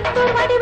తత్తువడి